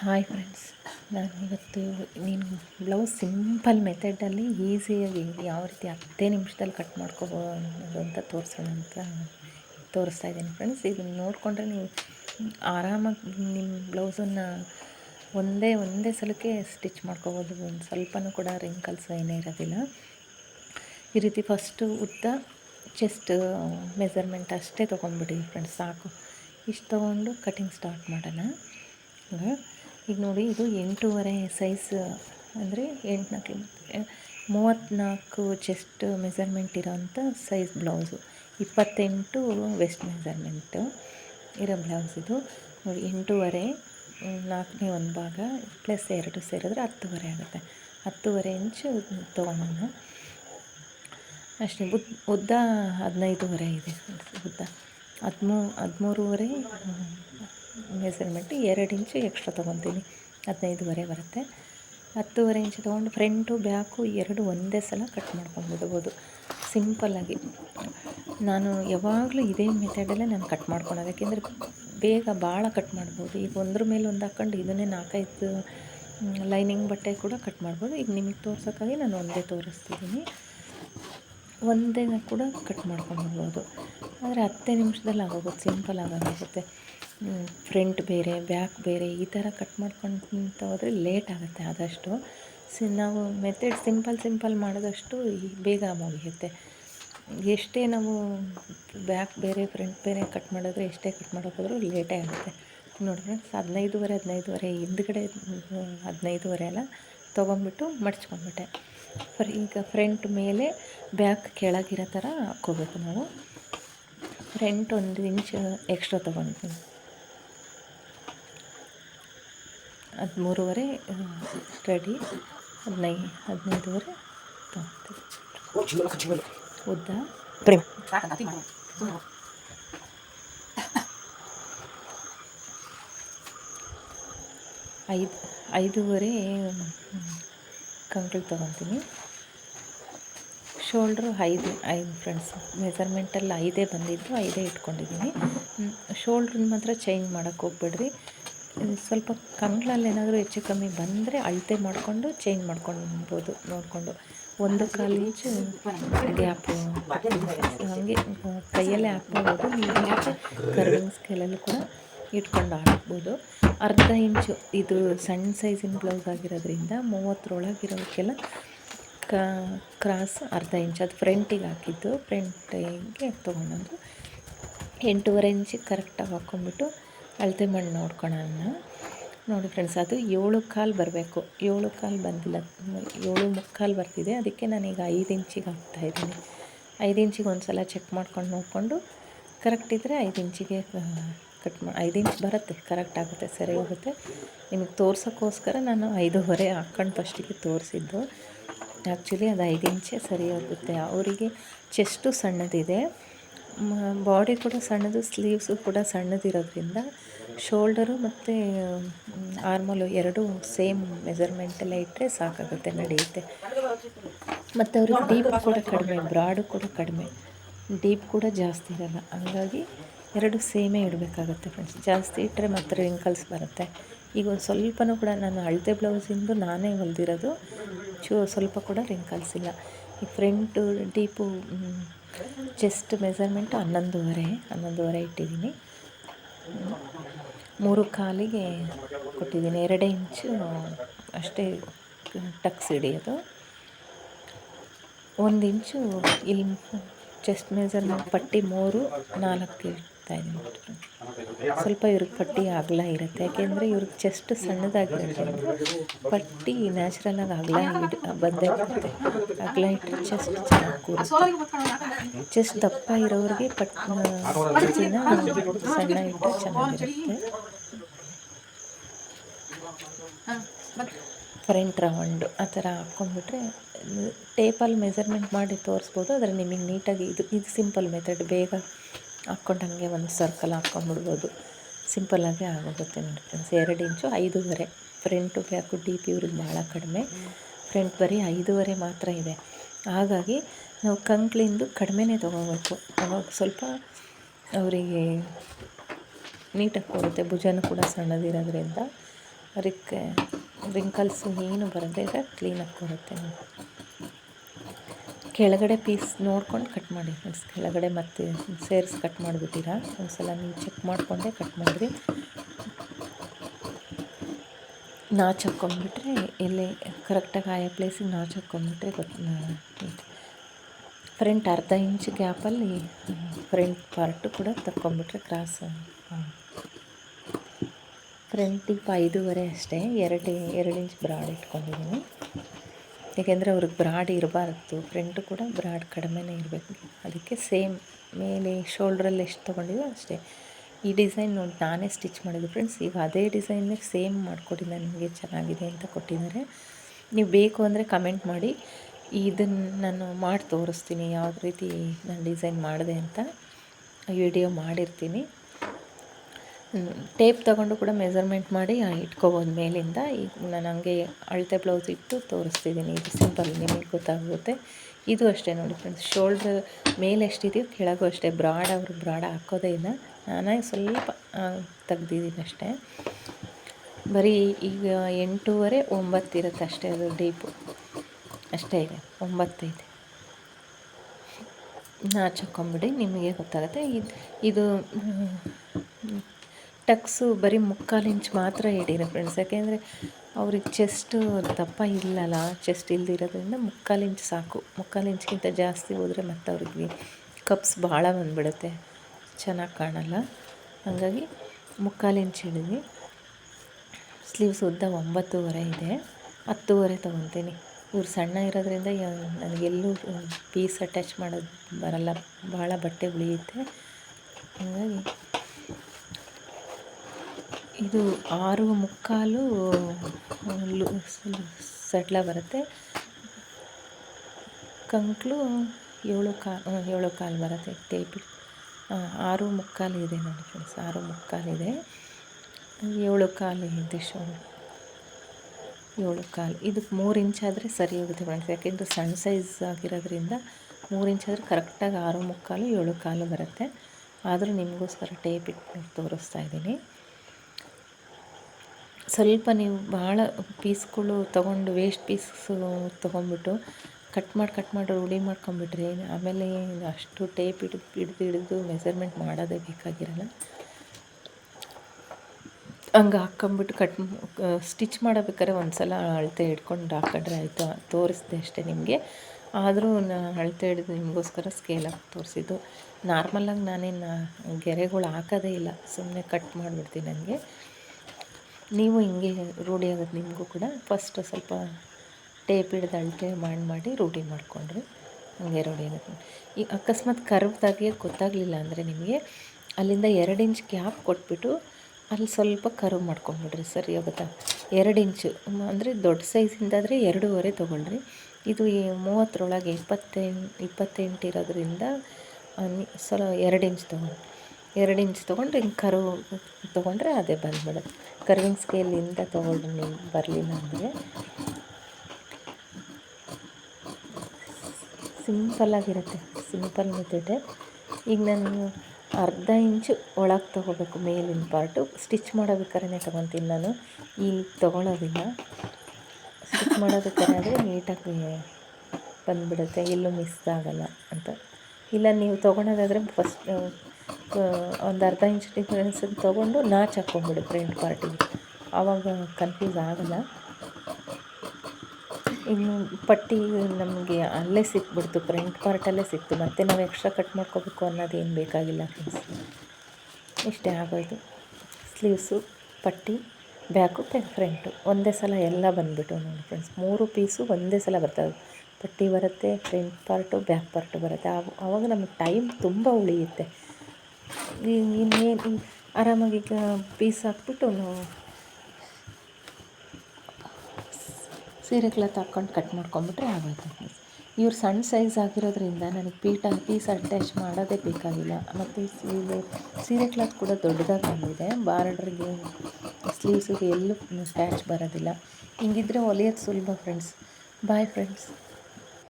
Hi friends ನಾನು ಇವತ್ತು ನೀನು ಬ್ಲೌಸ್ ಸಿಂಪಲ್ ಮೆಥಡಲ್ಲಿ ಈಸಿಯಾಗಿ ಯಾವ ರೀತಿ ಹತ್ತೇ ನಿಮಿಷದಲ್ಲಿ ಕಟ್ ಮಾಡ್ಕೋಬೋದು ಅಂತ ತೋರಿಸೋಣ ಅಂತ ತೋರಿಸ್ತಾ ಇದ್ದೀನಿ ಫ್ರೆಂಡ್ಸ್ ಇದನ್ನು ನೋಡಿಕೊಂಡ್ರೆ ನೀವು ಆರಾಮಾಗಿ ನಿಮ್ಮ ಬ್ಲೌಸನ್ನು ಒಂದೇ ಒಂದೇ ಸಲಕ್ಕೆ ಸ್ಟಿಚ್ ಮಾಡ್ಕೋಬೋದು. ಒಂದು ಸ್ವಲ್ಪನೂ ಕೂಡ ರಿಂಕಲ್ಸ್ ಏನೇ ಇರೋದಿಲ್ಲ. ಈ ರೀತಿ ಫಸ್ಟು ಉದ್ದ ಚೆಸ್ಟ್ ಮೆಸರ್ಮೆಂಟ್ ಅಷ್ಟೇ ತೊಗೊಂಡ್ಬಿಡಿ ಫ್ರೆಂಡ್ಸ್ ಸಾಕು. ಇಷ್ಟು ತೊಗೊಂಡು ಕಟಿಂಗ್ ಸ್ಟಾರ್ಟ್ ಮಾಡೋಣ. ಈಗ ನೋಡಿ, ಇದು ಎಂಟೂವರೆ ಸೈಜ್ ಅಂದರೆ ಎಂಟು ಮೂವತ್ತ್ನಾಲ್ಕು ಚೆಸ್ಟ್ ಮೆಸರ್ಮೆಂಟ್ ಇರೋವಂಥ ಸೈಜ್ ಬ್ಲೌಸು ಇಪ್ಪತ್ತೆಂಟು ವೆಸ್ಟ್ ಮೆಸರ್ಮೆಂಟು ಇರೋ ಬ್ಲೌಸ್ ಇದು. ನೋಡಿ, ಎಂಟೂವರೆ, ನಾಲ್ಕನೇ ಒಂದು ಭಾಗ ಪ್ಲಸ್ ಎರಡು ಸೇರಿದ್ರೆ ಹತ್ತುವರೆ ಆಗುತ್ತೆ. ಹತ್ತುವರೆ ಇಂಚು ತೊಗೊಳೋಣ ಅಷ್ಟೇ, ಉದ್, ಉದ್ದ ಹದಿನೈದುವರೆ ಇದೆ. ಉದ್ದ ಹದಿಮೂ, ಹದಿಮೂರುವರೆ ಮೆಸರ್ಮೆಂಟ್ ಎರಡು ಇಂಚು ಎಕ್ಸ್ಟ್ರಾ ತೊಗೊತೀನಿ. ಹದಿನೈದುವರೆ ಬರುತ್ತೆ. ಹತ್ತುವರೆ ಇಂಚು ತೊಗೊಂಡು ಫ್ರಂಟು ಬ್ಯಾಕು ಎರಡು ಒಂದೇ ಸಲ ಕಟ್ ಮಾಡ್ಕೊಂಡ್ಬಿಡ್ಬೋದು ಸಿಂಪಲ್ಲಾಗಿ ನಾನು ಯಾವಾಗಲೂ ಇದೇ ಮೆಥಡಲ್ಲೇ ನಾನು ಕಟ್ ಮಾಡ್ಕೊಳೋದು ಯಾಕೆಂದರೆ ಬೇಗ ಭಾಳ ಕಟ್ ಮಾಡ್ಬೋದು. ಈಗ ಒಂದ್ರ ಮೇಲೆ ಒಂದು ಹಾಕ್ಕೊಂಡು ಇದನ್ನೇ ನಾಲ್ಕೈದು ಲೈನಿಂಗ್ ಬಟ್ಟೆ ಕೂಡ ಕಟ್ ಮಾಡ್ಬೋದು. ಈಗ ನಿಮಗೆ ತೋರ್ಸೋಕ್ಕಾಗಿ ನಾನು ಒಂದೇ ತೋರಿಸ್ತಿದ್ದೀನಿ. ಒಂದೇ ಕೂಡ ಕಟ್ ಮಾಡ್ಕೊಂಡು ಮಾಡ್ಕೊಂಡ್ಬಿಡ್ಬೋದು ಆದರೆ ಹತ್ತೇ ನಿಮಿಷದಲ್ಲಿ ಆಗೋಗುತ್ತೆ ಸಿಂಪಲ್ ಆಗೋಗುತ್ತೆ ಫ್ರಂಟ್ ಬೇರೆ, ಬ್ಯಾಕ್ ಬೇರೆ, ಈ ಥರ ಕಟ್ ಮಾಡ್ಕೊತ ಹೋದರೆ ಲೇಟ್ ಆಗುತ್ತೆ ಆದಷ್ಟು. ಸಿ ನಾವು ಮೆಥಡ್ ಸಿಂಪಲ್ ಸಿಂಪಲ್ ಮಾಡಿದಷ್ಟು ಬೇಗ ಮುಗಿಯುತ್ತೆ. ಎಷ್ಟೇ ನಾವು ಬ್ಯಾಕ್ ಬೇರೆ, ಫ್ರಂಟ್ ಬೇರೆ ಕಟ್ ಮಾಡಿದ್ರೆ ಎಷ್ಟೇ ಕಟ್ ಮಾಡೋಕ್ಕೋದ್ರೂ ಲೇಟೇ ಆಗುತ್ತೆ. ನೋಡಿ ಹದಿನೈದುವರೆ ಹದಿನೈದುವರೆ, ಹಿಂದ್ಗಡೆ, ಹದಿನೈದುವರೆ ಎಲ್ಲ ತೊಗೊಂಬಿಟ್ಟು ಮಡ್ಚ್ಕೊಂಡ್ಬಿಟ್ಟೆ. ಫರ್ ಈಗ ಫ್ರಂಟ್ ಮೇಲೆ ಬ್ಯಾಕ್ ಕೆಳಗಿರೋ ಥರ ಹಾಕ್ಕೋಬೇಕು ನಾವು. ಫ್ರಂಟ್ ಒಂದು ಇಂಚ್ ಎಕ್ಸ್ಟ್ರಾ ತೊಗೊಳ್ತೀನಿ ಹದಿಮೂರುವರೆ ರೆಡಿ ಹದಿನೈ ಹದಿನೈದುವರೆ ಉದ್ದ. ಐದು ಐದೂವರೆ ಕಂಕಳು ತೊಗೊತೀನಿ. ಶೋಲ್ಡ್ರು ಐದು ಐದು ಫ್ರೆಂಡ್ಸ್ ಮೆಸರ್ಮೆಂಟಲ್ಲಿ ಐದೇ ಬಂದಿದ್ದು ಐದೇ ಇಟ್ಕೊಂಡಿದ್ದೀನಿ. ಶೋಲ್ಡ್ರನ್ನ ಮಾತ್ರ ಚೇಂಜ್ ಮಾಡೋಕ್ಕೆ ಹೋಗ್ಬೇಡ್ರಿ. ಸ್ವಲ್ಪ ಕಂಗ್ಳಲ್ಲಿ ಏನಾದರೂ ಹೆಚ್ಚು ಕಮ್ಮಿ ಬಂದರೆ ಅಳತೆ ಮಾಡಿಕೊಂಡು ಚೇಂಜ್ ಮಾಡ್ಕೊಳ್ಬೋದು, ನೋಡಿಕೊಂಡು. ಒಂದು ಕಾಲು ಇಂಚು ಗ್ಯಾಪು ಹಾಗೆ ಕೈಯಲ್ಲೇ ಹಾಕ್ಬೋದು. ಕರ್ವಿಂಗ್ ಸ್ಕೇಲಲ್ಲೂ ಕೂಡ ಇಟ್ಕೊಂಡು ಹಾಕ್ಬೋದು. ಅರ್ಧ ಇಂಚು, ಇದು ಸಣ್ಣ ಸೈಜಿನ ಬ್ಲೌಸ್ ಆಗಿರೋದ್ರಿಂದ ಮೂವತ್ತರೊಳಗಿರೋಕ್ಕೆಲ್ಲ ಕ್ರಾಸ್ ಅರ್ಧ ಇಂಚ್. ಅದು ಫ್ರಂಟಿಗೆ ಹಾಕಿದ್ದು. ಫ್ರಂಟಿಗೆ ತೊಗೊಂಡು ಎಂಟೂವರೆ ಇಂಚಿಗೆ ಕರೆಕ್ಟಾಗಿ ಹಾಕ್ಕೊಂಬಿಟ್ಟು ಅಳತೆ ಮಾಡಿ ನೋಡ್ಕೊಳೋಣ. ನೋಡಿ ಫ್ರೆಂಡ್ಸ್ ಅದು ಏಳು ಕಾಲು ಬರಬೇಕು. ಏಳು ಕಾಲು ಬಂದಿಲ್ಲ. ಏಳು ಮುಕ್ಕಾಲು ಬರ್ತಿದೆ. ಅದಕ್ಕೆ ನಾನೀಗ ಐದು ಇಂಚಿಗೆ ಹಾಕ್ತಾಯಿದ್ದೀನಿ ಐದು ಇಂಚಿಗೆ ಒಂದು ಸಲ ಚೆಕ್ ಮಾಡ್ಕೊಂಡು ನೋಡಿಕೊಂಡು ಕರೆಕ್ಟ್ ಇದ್ದರೆ ಐದು ಇಂಚಿಗೆ ಕಟ್ ಮಾ, ಐದು ಇಂಚ್ ಬರುತ್ತೆ ಕರೆಕ್ಟ್ ಆಗುತ್ತೆ, ಸರಿ ಹೋಗುತ್ತೆ. ನಿಮಗೆ ತೋರ್ಸೋಕ್ಕೋಸ್ಕರ ನಾನು ಐದೂವರೆ ಹಾಕ್ಕೊಂಡು ಫಸ್ಟಿಗೆ ತೋರಿಸಿದ್ದು. ಆ್ಯಕ್ಚುಲಿ ಅದು ಐದು ಇಂಚೇ ಸರಿ ಹೋಗುತ್ತೆ. ಅವರಿಗೆ ಚೆಸ್ಟು ಸಣ್ಣದಿದೆ. ಬಾಡಿ ಕೂಡ ಸಣ್ಣದು ಸ್ಲೀವ್ಸು ಕೂಡ ಸಣ್ಣದಿರೋದ್ರಿಂದ ಶೋಲ್ಡರು ಮತ್ತು ಆರ್ಮಲು ಎರಡೂ ಸೇಮ್ ಮೆಸರ್ಮೆಂಟೆಲ್ಲ ಇಟ್ಟರೆ ಸಾಕಾಗುತ್ತೆ, ನಡೆಯುತ್ತೆ. ಮತ್ತು ಅವ್ರಿಗೆ ಡೀಪ್ ಕೂಡ ಕಡಿಮೆ ಬ್ರಾಡು ಕೂಡ ಕಡಿಮೆ. ಡೀಪ್ ಕೂಡ ಜಾಸ್ತಿ ಇರಲ್ಲ. ಹಂಗಾಗಿ ಎರಡು ಸೇಮೇ ಇಡಬೇಕಾಗುತ್ತೆ ಫ್ರೆಂಡ್ಸ್ ಜಾಸ್ತಿ ಇಟ್ಟರೆ ಮತ್ತೆ ರಿಂಕಲ್ಸ್ ಬರುತ್ತೆ. ಈಗ ಒಂದು ಸ್ವಲ್ಪನೂ ಕೂಡ ನಾನು ಅಳತೆ ಬ್ಲೌಸಿಂದು ನಾನೇ ಹೊಲ್ದಿರೋದು, ಚೂ, ಸ್ವಲ್ಪ ಕೂಡ ರಿಂಕಲ್ಸ್ ಇಲ್ಲ. ಈ ಫ್ರಂಟು ಡೀಪು ಚೆಸ್ಟ್ ಮೆಸರ್ಮೆಂಟ್ ಹನ್ನೊಂದುವರೆ ಹನ್ನೊಂದುವರೆ ಇಟ್ಟಿದ್ದೀನಿ. ಮೂರು ಕಾಲಿಗೆ ಕೊಟ್ಟಿದ್ದೀನಿ, ಎರಡೇ ಇಂಚು, ಅಷ್ಟೇ ಟಕ್ಸ್ ಹಿಡಿಯೋದು. ಒಂದು ಇಂಚು ಇಲ್ಲಿ ಚೆಸ್ಟ್ ಮೆಸರ್ಮೆಂಟ್ ಪಟ್ಟಿ ಮೂರು, ನಾಲ್ಕು ಸ್ವಲ್ಪ ಇವ್ರಿಗೆ ಪಟ್ಟಿ ಅಗಲ ಇರುತ್ತೆ. ಯಾಕೆಂದರೆ ಇವ್ರಿಗೆ ಚೆಸ್ಟ್ ಸಣ್ಣದಾಗಿರುತ್ತೆ ಪಟ್ಟಿ ನ್ಯಾಚುರಲಾಗಿ ಅಗಲ ಇಡ್ ಬಂದೇ ಬರುತ್ತೆ. ಅಗಲ ಇಟ್ಟರೆ ಚೆಸ್ಟ್ ಚೆನ್ನಾಗಿ ಕೂರುತ್ತೆ. ಚೆಸ್ಟ್ ದಪ್ಪ ಇರೋರಿಗೆ ಪಟ್ಟಿನ ಸಣ್ಣ ಇಟ್ಟರೆ ಚೆನ್ನಾಗಿರುತ್ತೆ. ಫ್ರಂಟ್ ರೌಂಡು ಆ ಥರ ಹಾಕ್ಕೊಂಡ್ಬಿಟ್ರೆ ಟೇಪಲ್ಲಿ ಮೆಸರ್ಮೆಂಟ್ ಮಾಡಿ ತೋರಿಸ್ಬೋದು. ಆದರೆ ನಿಮಗೆ ನೀಟಾಗಿ ಇದು ಇದು ಸಿಂಪಲ್ ಮೆಥಡ್ ಬೇಗ ಹಾಕ್ಕೊಂಡಂಗೆ ಒಂದು ಸರ್ಕಲ್ ಹಾಕ್ಕೊಂಡ್ಬಿಡ್ಬೋದು ಸಿಂಪಲ್ಲಾಗಿ ಆಗೋಗುತ್ತೆ ನೋಡಿ ಎರಡು ಇಂಚು ಐದೂವರೆ. ಫ್ರಂಟು ಬ್ಯಾಕು ಡೀಪ್ ಇವ್ರಿಗೆ ಭಾಳ ಕಡಿಮೆ. ಫ್ರಂಟ್ ಬರೀ ಐದೂವರೆ ಮಾತ್ರ ಇದೆ. ಹಾಗಾಗಿ ನಾವು ಕಂಕ್ಳಿಂದು ಕಡಿಮೆನೇ ತೊಗೋಬೇಕು. ಅವಾಗ ಸ್ವಲ್ಪ ಅವರಿಗೆ ನೀಟಾಗಿ ಕೊಡುತ್ತೆ. ಭುಜನೂ ಕೂಡ ಸಣ್ಣದಿರೋದ್ರಿಂದ. ಅದಕ್ಕೆ ರಿಂಕಲ್ಸು ಏನು ಬರದೇ ಕ್ಲೀನಾಗಿ ಕೊಡುತ್ತೆ ಕೆಳಗಡೆ ಪೀಸ್ ನೋಡ್ಕೊಂಡು ಕಟ್ ಮಾಡಿ ಫ್ರೆಂಡ್ಸ್ ಕೆಳಗಡೆ ಮತ್ತೆ ಸೇರಿಸಿ ಕಟ್ ಮಾಡಿಬಿಟ್ಟಿರಾ? ಒಂದ್ಸಲ ನೀವು ಚೆಕ್ ಮಾಡಿಕೊಂಡೇ ಕಟ್ ಮಾಡಿರಿ ನಾಚು ಹಾಕ್ಕೊಂಬಿಟ್ರೆ ಎಲ್ಲಿ ಕರೆಕ್ಟಾಗಿ ಆಯಾ ಪ್ಲೇಸಿಗೆ ನಾಚು ಹಾಕ್ಕೊಂಬಿಟ್ರೆ ಗೊತ್ತು ಫ್ರಂಟ್ ಅರ್ಧ ಇಂಚ್ ಗ್ಯಾಪಲ್ಲಿ ಫ್ರಂಟ್ ಪಾರ್ಟು ಕೂಡ ತಕ್ಕೊಂಬಿಟ್ರೆ ಕ್ರಾಸ್ ಫ್ರಂಟಿಗೆ ಐದೂವರೆ ಅಷ್ಟೇ, ಎರಡು ಎರಡು ಇಂಚ್ ಬ್ರಾಡ್ ಇಟ್ಕೊಂಡಿದ್ದೀನಿ. ಏಕೆಂದರೆ ಅವ್ರಿಗೆ ಬ್ರಾಡ್ ಇರಬಾರ್ದು. ಫ್ರಂಟು ಕೂಡ ಬ್ರಾಡ್ ಕಡಿಮೆನೇ ಇರಬೇಕು. ಅದಕ್ಕೆ ಸೇಮ್ ಮೇಲೆ ಶೋಲ್ಡ್ರಲ್ಲಿ ಎಷ್ಟು ತೊಗೊಂಡಿದ್ದೆ ಅಷ್ಟೇ. ಈ ಡಿಸೈನ್ ನೋಡಿ ನಾನೇ ಸ್ಟಿಚ್ ಮಾಡಿದ್ದು. ಫ್ರೆಂಡ್ಸ್ ಈಗ ಅದೇ ಡಿಸೈನ್ನೇ ಸೇಮ್ ಮಾಡಿಕೊಡಿ ನಿಮಗೆ ಚೆನ್ನಾಗಿದೆ ಅಂತ ಕೊಟ್ಟಿದ್ದಾರೆ. ನೀವು ಬೇಕು ಅಂದರೆ ಕಮೆಂಟ್ ಮಾಡಿ. ಇದನ್ನು ನಾನು ಮಾಡಿ ತೋರಿಸ್ತೀನಿ ಯಾವ ರೀತಿ ನಾನು ಡಿಸೈನ್ ಮಾಡಿದೆ ಅಂತ ವಿಡಿಯೋ ಮಾಡಿರ್ತೀನಿ. ಟೇಪ್ ತಗೊಂಡು ಕೂಡ ಮೆಸರ್ಮೆಂಟ್ ಮಾಡಿ ಇಟ್ಕೋಬೋದು ಮೇಲಿಂದ. ಈಗ ನಾನು ಹಂಗೆ ಅಳತೆ ಬ್ಲೌಸ್ ಇಟ್ಟು ತೋರಿಸ್ತಿದ್ದೀನಿ. ಇದು ಸಿಂಪಲ್, ನಿಮಗೆ ಗೊತ್ತಾಗುತ್ತೆ. ಇದು ಅಷ್ಟೇ ನೋಡಿ ಫ್ರೆಂಡ್ಸ್ ಶೋಲ್ಡ್ರ್ ಮೇಲೆ ಎಷ್ಟಿದೆಯೋ ಕೆಳಗೂ ಅಷ್ಟೇ. ಬ್ರಾಡ್ ಅವರು ಬ್ರಾಡ್ ಹಾಕೋದೇ ಇಲ್ಲ. ನಾನೇ ಸ್ವಲ್ಪ ತೆಗ್ದಿದ್ದೀನಿ ಅಷ್ಟೇ. ಬರೀ ಈಗ ಎಂಟೂವರೆ, ಒಂಬತ್ತು ಇರುತ್ತೆ ಅಷ್ಟೇ ಅದು ಡೀಪು ಅಷ್ಟೇ ಇದೆ ಒಂಬತ್ತೈತೆ ನಾಚಕೊಂಬಿಡಿ ನಿಮಗೆ ಗೊತ್ತಾಗುತ್ತೆ. ಇದು ಇದು ಟಕ್ಸು ಬರೀ ಮುಕ್ಕಾಲು ಇಂಚ್ ಮಾತ್ರ ಹಿಡೀರಿ ಫ್ರೆಂಡ್ಸ್ ಯಾಕೆಂದರೆ ಅವ್ರಿಗೆ ಚೆಸ್ಟು ದಪ್ಪ ಇಲ್ಲಲ್ಲ ಚೆಸ್ಟ್ ಇಲ್ದಿರೋದ್ರಿಂದ ಮುಕ್ಕಾಲು ಇಂಚ್ ಸಾಕು. ಮುಕ್ಕಾಲು ಇಂಚ್ಗಿಂತ ಜಾಸ್ತಿ ಹೋದರೆ ಮತ್ತೆ ಅವ್ರಿಗೆ ಕಪ್ಸ್ ಭಾಳ ಬಂದುಬಿಡುತ್ತೆ. ಚೆನ್ನಾಗಿ ಕಾಣಲ್ಲ. ಹಾಗಾಗಿ ಮುಕ್ಕಾಲು ಇಂಚ್ ಹಿಡಿದ್ವಿ. ಸ್ಲೀವ್ಸ್ ಉದ್ದ ಒಂಬತ್ತುವರೆ ಇದೆ. ಹತ್ತುವರೆ ತೊಗೊತೀನಿ. ಇವ್ರು ಸಣ್ಣ ಇರೋದ್ರಿಂದ ನನಗೆಲ್ಲೂ ಪೀಸ್ ಅಟ್ಯಾಚ್ ಮಾಡೋದು ಬರಲ್ಲ. ಭಾಳ ಬಟ್ಟೆ ಉಳಿಯುತ್ತೆ. ಹಾಗಾಗಿ ಇದು ಆರು ಮುಕ್ಕಾಲು ಸಡ್ಲ ಬರುತ್ತೆ. ಕಂಕ್ಲು ಏಳು ಕಾಲು ಏಳು ಕಾಲು ಬರುತ್ತೆ ಟೇಪಿ ಆರು ಮುಕ್ಕಾಲು ಇದೆ ನೋಡಿ ಫ್ರೆಂಡ್ಸ್ ಆರು ಮುಕ್ಕಾಲು ಇದೆ. ಏಳು ಕಾಲು ಇದೆ ಶೋ ಏಳು ಕಾಲು ಇದಕ್ಕೆ ಮೂರು ಇಂಚಾದರೆ ಸರಿ ಹೋಗುತ್ತೆ ಫ್ರೆಂಡ್ಸ್ ಯಾಕೆಂದರೆ ಸಣ್ಣ ಸೈಜ್ ಆಗಿರೋದ್ರಿಂದ ಮೂರು ಇಂಚಾದರೆ ಕರೆಕ್ಟಾಗಿ ಆರು ಮುಕ್ಕಾಲು, ಏಳು ಕಾಲು ಬರುತ್ತೆ. ಆದರೂ ನಿಮಗೋಸ್ಕರ ಟೇಪ್ ಇಟ್ಟು ತೋರಿಸ್ತಾ ಇದ್ದೀನಿ. ಸ್ವಲ್ಪ ನೀವು ಭಾಳ ಪೀಸ್ಗಳು ತೊಗೊಂಡು ವೇಸ್ಟ್ ಪೀಸು ತೊಗೊಂಡ್ಬಿಟ್ಟು ಕಟ್ ಮಾಡಿ ಕಟ್ ಮಾಡಿ ರೂಢಿ ಮಾಡ್ಕೊಂಬಿಟ್ರಿ. ಆಮೇಲೆ ಅಷ್ಟು ಟೇಪ್ ಹಿಡಿದು ಹಿಡಿದು ಹಿಡಿದು ಮೆಸರ್ಮೆಂಟ್ ಮಾಡೋದೇ ಬೇಕಾಗಿರಲ್ಲ. ಹಂಗೆ ಹಾಕ್ಕೊಂಬಿಟ್ಟು ಕಟ್ ಸ್ಟಿಚ್ ಮಾಡಬೇಕಾದ್ರೆ ಒಂದು ಸಲ ಅಳತೆ ಹಿಡ್ಕೊಂಡು ಹಾಕಿದ್ರೆ ಆಯಿತು? ತೋರಿಸ್ದೆ ಅಷ್ಟೇ ನಿಮಗೆ. ಆದರೂ ನಾ ಅಳತೆ ಹಿಡಿದು ನಿಮಗೋಸ್ಕರ ಸ್ಕೇಲ್ ಹಾಕಿ ತೋರಿಸಿದ್ದು. ನಾರ್ಮಲಾಗಿ ನಾನೇನು ಗೆರೆಗಳು ಹಾಕೋದೇ ಇಲ್ಲ. ಸುಮ್ಮನೆ ಕಟ್ ಮಾಡಿಬಿಡ್ತೀನಿ ನನಗೆ. ನೀವು ಹಿಂಗೆ ರೂಢಿ ಆಗುತ್ತೆ ನಿಮಗೂ ಕೂಡ. ಫಸ್ಟ್ ಸ್ವಲ್ಪ ಟೇಪ್ ಹಿಡ್ದು ಅಳತೆ ಮಾಡಿ ಮಾಡಿ ರೂಢಿ ಮಾಡಿಕೊಂಡ್ರಿ ಹಂಗೆ ರೂಢಿ ಆಗುತ್ತೆ. ಈ ಅಕಸ್ಮಾತ್ ಕರ್ವ್ದಾಗೆ ಗೊತ್ತಾಗಲಿಲ್ಲ ಅಂದರೆ ನಿಮಗೆ ಅಲ್ಲಿಂದ ಎರಡು ಇಂಚ್ ಗ್ಯಾಪ್ ಕೊಟ್ಬಿಟ್ಟು ಅಲ್ಲಿ ಸ್ವಲ್ಪ ಕರ್ವ್ ಮಾಡ್ಕೊಂಬಿಡ್ರಿ ಸರಿ ಆಗುತ್ತಾ ಎರಡು ಇಂಚು ಅಂದರೆ ದೊಡ್ಡ ಸೈಜಿಂದಾದರೆ ಎರಡೂವರೆ ತೊಗೊಂಡ್ರಿ. ಇದು ಮೂವತ್ತರೊಳಗೆ ಇಪ್ಪತ್ತೆಂಟು ಇಪ್ಪತ್ತೆಂಟು ಇರೋದ್ರಿಂದ ಸ್ವಲ್ಪ ಎರಡು ಇಂಚ್ ತೊಗೊಂಡು ಎರಡು ಇಂಚ್ ತೊಗೊಂಡ್ರೆ ಹಿಂಗೆ ಕರ್ವ್ ತೊಗೊಂಡ್ರೆ ಅದೇ ಬಂದ್ಬಿಡುತ್ತೆ. ಕರ್ವಿಂಗ್ ಸ್ಕೇಲಿಂದ ತೊಗೊಂಡು ನೀವು ಬರಲಿಲ್ಲ ಅಂದರೆ ಸಿಂಪಲ್ಲಾಗಿರುತ್ತೆ ಸಿಂಪಲ್ ಮೆಥಡೆ ಈಗ ನಾನು ಅರ್ಧ ಇಂಚು ಒಳಗೆ ತೊಗೋಬೇಕು, ಮೇಲಿನ ಪಾರ್ಟು ಸ್ಟಿಚ್ ಮಾಡೋಬೇಕಾದ್ರೆ ತೊಗೊತೀನಿ ನಾನು. ಈಗ ತೊಗೊಳೋದಿಲ್ಲ. ಸ್ಟಿಚ್ ಮಾಡೋದಕ್ಕಾದ್ರೆ ನೀಟಾಗಿ ಬಂದುಬಿಡುತ್ತೆ ಎಲ್ಲೂ ಮಿಸ್ ಆಗಲ್ಲ ಅಂತ. ಇಲ್ಲ, ನೀವು ತೊಗೊಳೋದಾದರೆ ಫಸ್ಟ್ ಒಂದು ಅರ್ಧ ಇಂಚ್ ಡಿಫ್ರೆನ್ಸನ್ನು ತೊಗೊಂಡು ನಾಚ್ ಹಾಕ್ಕೊಂಬಿಡು ಪ್ರಿಂಟ್ ಪಾರ್ಟಿಗೆ ಆವಾಗ ಕನ್ಫ್ಯೂಸ್ ಆಗಲ್ಲ. ಇನ್ನು ಪಟ್ಟಿ ನಮಗೆ ಅಲ್ಲೇ ಸಿಕ್ಬಿಡ್ತು ಫ್ರಂಟ್ ಪಾರ್ಟಲ್ಲೇ ಸಿಕ್ತು. ಮತ್ತು ನಾವು ಎಕ್ಸ್ಟ್ರಾ ಕಟ್ ಮಾಡ್ಕೋಬೇಕು ಅನ್ನೋದೇನು ಬೇಕಾಗಿಲ್ಲ ಫ್ರೆಂಡ್ಸ್ ಇಷ್ಟೇ ಆಗೋಯ್ತು. ಸ್ಲೀವ್ಸು ಪಟ್ಟಿ ಬ್ಯಾಕು ಫ್ರಂಟು ಒಂದೇ ಸಲ ಎಲ್ಲ ಬಂದುಬಿಟ್ಟು ನೋಡಿ ಫ್ರೆಂಡ್ಸ್ ಮೂರು ಪೀಸು ಒಂದೇ ಸಲ ಬರ್ತವೆ ಪಟ್ಟಿ ಬರುತ್ತೆ ಫ್ರಂಟ್ ಪಾರ್ಟು ಬ್ಯಾಕ್ ಪಾರ್ಟು ಬರುತ್ತೆ. ಆವಾಗ ನಮಗೆ ಟೈಮ್ ತುಂಬ ಉಳಿಯುತ್ತೆ. ಇನ್ನೇನು ಆರಾಮಾಗಿ ಪೀಸ್ ಹಾಕ್ಬಿಟ್ಟು ಸೀರೆ ಕ್ಲಾತ್ ಹಾಕ್ಕೊಂಡು ಕಟ್ ಮಾಡ್ಕೊಂಬಿಟ್ರೆ ಆಗೋಯ್ತು. ಇವ್ರು ಸಣ್ಣ ಸೈಜ್ ಆಗಿರೋದ್ರಿಂದ ನನಗೆ ಪೀಟ ಪೀಸ್ ಅಟ್ಯಾಚ್ ಮಾಡೋದೇ ಬೇಕಾಗಿಲ್ಲ. ಮತ್ತು ಸೀರೆ ಸೀರೆ ಕ್ಲಾತ್ ಕೂಡ ದೊಡ್ಡದಾಗಿ ಬಂದಿದೆ. ಬಾರ್ಡ್ರಿಗೆ, ಸ್ಲೀವ್ಸಿಗೆ ಎಲ್ಲೂ ಸ್ಟ್ಯಾಚ್ ಬರೋದಿಲ್ಲ. ಹಿಂಗಿದ್ರೆ ಹೊಲಿಯೋದು ಸುಲಭ, ಫ್ರೆಂಡ್ಸ್. ಬಾಯ್, ಫ್ರೆಂಡ್ಸ್.